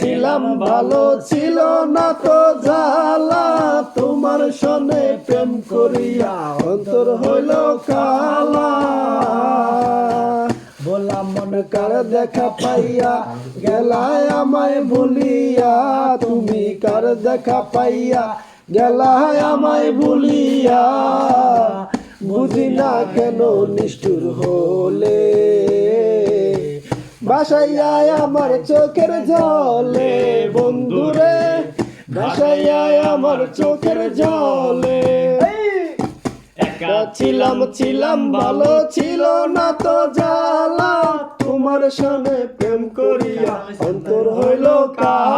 ছিলাম ভালো ছিল না তো জ্বালা। তোমার সনে প্রেম করিয়া অন্তর হইল কালা। বললাম মন কার দেখা পাইয়া গেলায় আমায় ভুলিয়া। তুমি কার দেখা পাইয়া গেলায় আমায় ভুলিয়া। বুঝি না কেন নিষ্ঠুর হলে। বাসাইয়ায় আমার চোখের জলে, বন্ধুরে, বাসাইয়ায় আমার চোখের জলে। একা ছিলাম ছিলাম, ভালো ছিল না তো জ্বালা। তোমার সামনে প্রেম করিয়া অন্তর হইল কালা।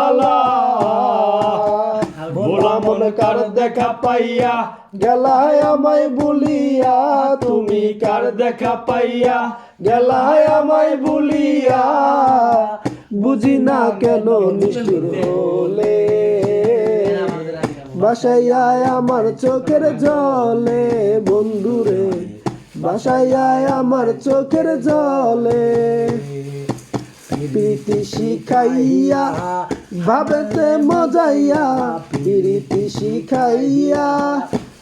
কার দেখা পাইয়া? গেলায় আমায় বলিয়া তুমি কার দেখা পাইয়া? গেলায় আমায় বলিয়া বুঝি না কেন নিষ্ঠুর হলে। বাসাইয়ায় আমার চোখের জলে বন্ধুরে বাসাইয়ায় আমার চোখের জলে। প্রীতি শিখাইয়া ভাবেতে মজাইয়া প্রীতি শিখাইয়া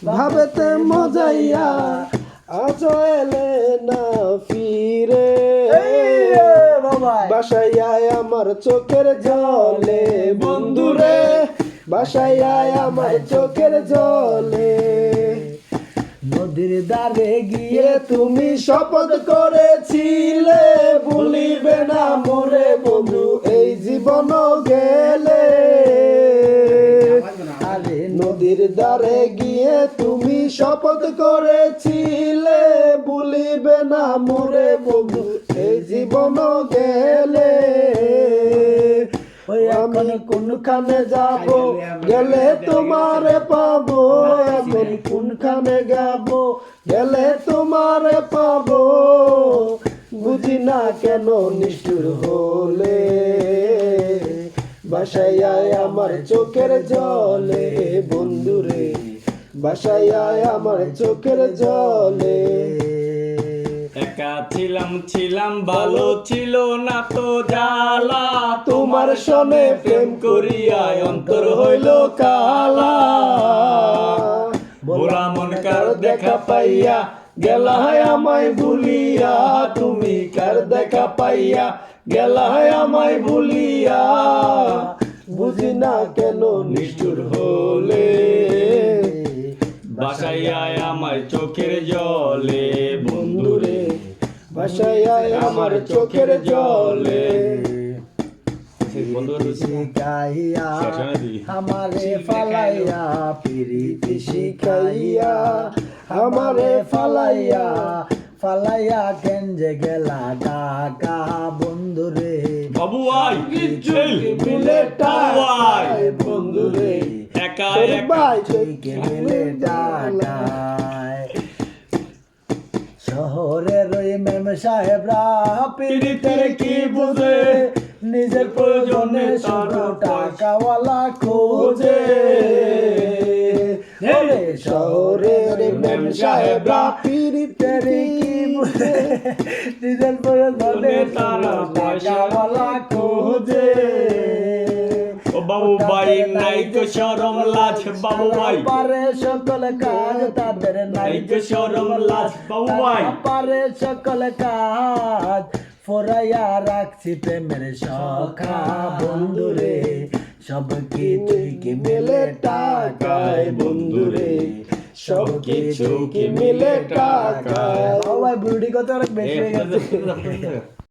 ভাবেতে মজাইয়া আজ এলে না ফিরে। বাসাইয়ায় আমার চোখের জলে বন্ধুরে। বাসাইয়ায় আমার চোখের জলে। নদীর দ্বারে গিয়ে তুমি শপথ করেছিলে। নদীর দ্বারে গিয়ে তুমি শপথ করেছিলে। ভুলিবে না মোরে বন্ধু এই জীবন গেলে। ওই আমি কোনখানে যাব? গেলে তোমারে পাবো। এখন কোনখানে যাব? গেলে তোমারে পাবো। বুঝি না কেন নিষ্ঠুর হলে। বাসায় আমার চোখের জলে বন্ধুরে বাসায় আমার চোখের জলে। একা ছিলাম ছিলাম ভালো ছিল না তো জালা তোমার সনে প্রেম করিয়া অন্তর হইল কালা। ভোলা মন কার দেখা পাইয়া? গেলায় আমায় ভুলিয়া। তুমি কার দেখা পাইয়া? গেলায় আমায় ভুলিয়া। বুঝি না কেন নিষ্ঠুর হলে? বাসায় আয় আমার চোখের জলে বন্ধুরে। বাসায় আয় আমার চোখের জলে। শিখাইয়া আমারে ফালাইয়া প্রীতি শিখাইয়া আমারে ফালাইয়া। ফালাইয়া কেঞ্জে গেলা ডাকা বন্ধুরে। বাবু আই মিলে বাবু বন্ধু রে একা একা চোখে মিলে টাকায় শহরের ওই মেম সাহেবরা পীড়িতের কি বুঝে? নিজের প্রয়োজনে শুধু টাকাওয়ালা খোঁজে। শহরের মেম সাহেবরা নিজের প্রয়োজনে তারা টাকাওয়ালা খোঁজে। বাবু ভাই নাই তো শরম লাজ বাবু ভাই। পারে সকল কাজ তাদের নাই তো শরম লাজ বাবু ভাই। পারে সকল কাজ। ফোরাইয়া রাখছি প্রেমের সখা বন্ধুরে। সব কিছু কি মেলে টাকায় বন্ধুরে সব কিছু কি মিলে টাকায় বাবা বুড়ি কত অনেক বেশি হয়ে গেছে